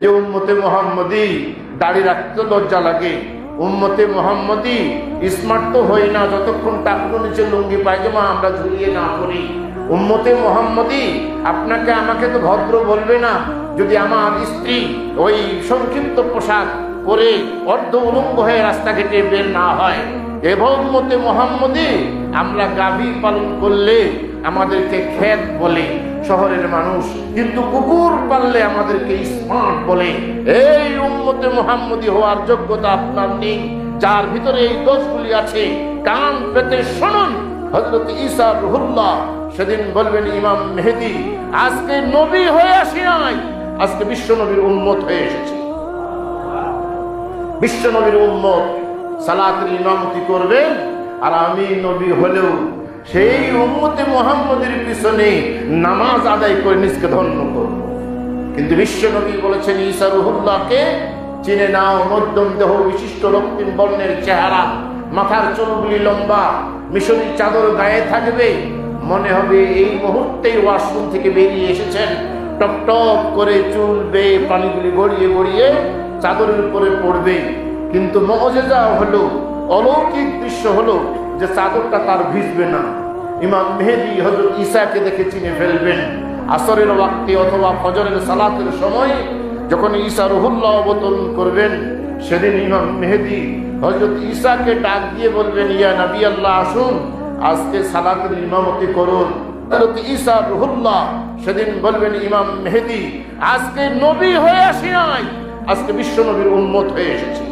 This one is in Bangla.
যে উম্মতে মোহাম্মদি, দাড়ি রাখতে লজ্জা লাগে। উম্মতে মোহাম্মদি স্মার্ট তো হই না, যতক্ষণ টাকুর নিচে লুঙ্গি পায়জামা আমরা ঝুলিয়ে না করি উম্মতে মোহাম্মদি, আপনাকে আমাকে তো ভদ্র বলবে না, যদি আমার স্ত্রী ওই সংক্ষিপ্ত পোশাক পরে অর্ধ উলঙ্গ হয়ে রাস্তাঘাটে বের না হয়। এবং মতে মোহাম্মদী, আমরা গাভী পালন করলে আমাদেরকে খেত বলে, শহরের মানুষ। কিন্তু কুকুর পাললে আমাদেরকে স্মার্ট বলে। এই উম্মতে মোহাম্মদী হওয়ার যোগ্যতা আপনার নেই। যার ভিতরে এই দোষগুলি আছে, কান পেতে শুনুন। হজরত ঈসা রুহুল্লাহ সেদিন বলবেন, ইমাম মেহেদি, আজকে নবী হয়ে আসি নাই। আজকে বিশ্ব নবীর উন্মত হয়ে এসেছি। বিশ্ব নবীর উম্মত সালাতের ইমামতি করবেন? আর আমি নবী হলেও সেই উম্মতে মোহাম্মদের পিছনে নামাজ আদায় করে নিজকে ধন্য করব কিন্তু বিশ্ব নবী বলেছেন, ঈসা রুহুল্লাহকে চিনে নাও, মধ্যম দেহ বিশিষ্ট রক্তিম বর্ণের চেহারা, মাথার চুলগুলি লম্বা মিশরি চাদর গায়ে থাকবে। মনে হবে এই মুহূর্তেই ওয়াশরুম থেকে বেরিয়ে এসেছেন। টপ টপ করে চুল বেয়ে পানিগুলি গড়িয়ে গড়িয়ে চাদরের উপরে পড়বে। কিন্তু মজেজা হলো, অলৌকিক দৃশ্য হলো যে চাদরটা তার ভিজবে না। ইমাম মেহেদি হজরত ঈশাকে দেখে চিনে ফেলবেন। আসরের ওয়াক্তে অথবা ফজরের সালাতের সময় যখন ঈশা রহুল্লাহ অবতরণ করবেন, সেদিন ইমাম মেহেদি হজরত ঈশাকে ডাক দিয়ে বলবেন, ইয়া নবী আল্লাহ, আসুন, আজকে সালাতের ইমামতি করুন। হজরত ঈসা রহুল্লাহ সেদিন বলবেন, ইমাম মেহেদি, আজকে নবী হয়ে আসি নাই, আজকে বিশ্ব নবীর উন্মত হয়ে এসেছি।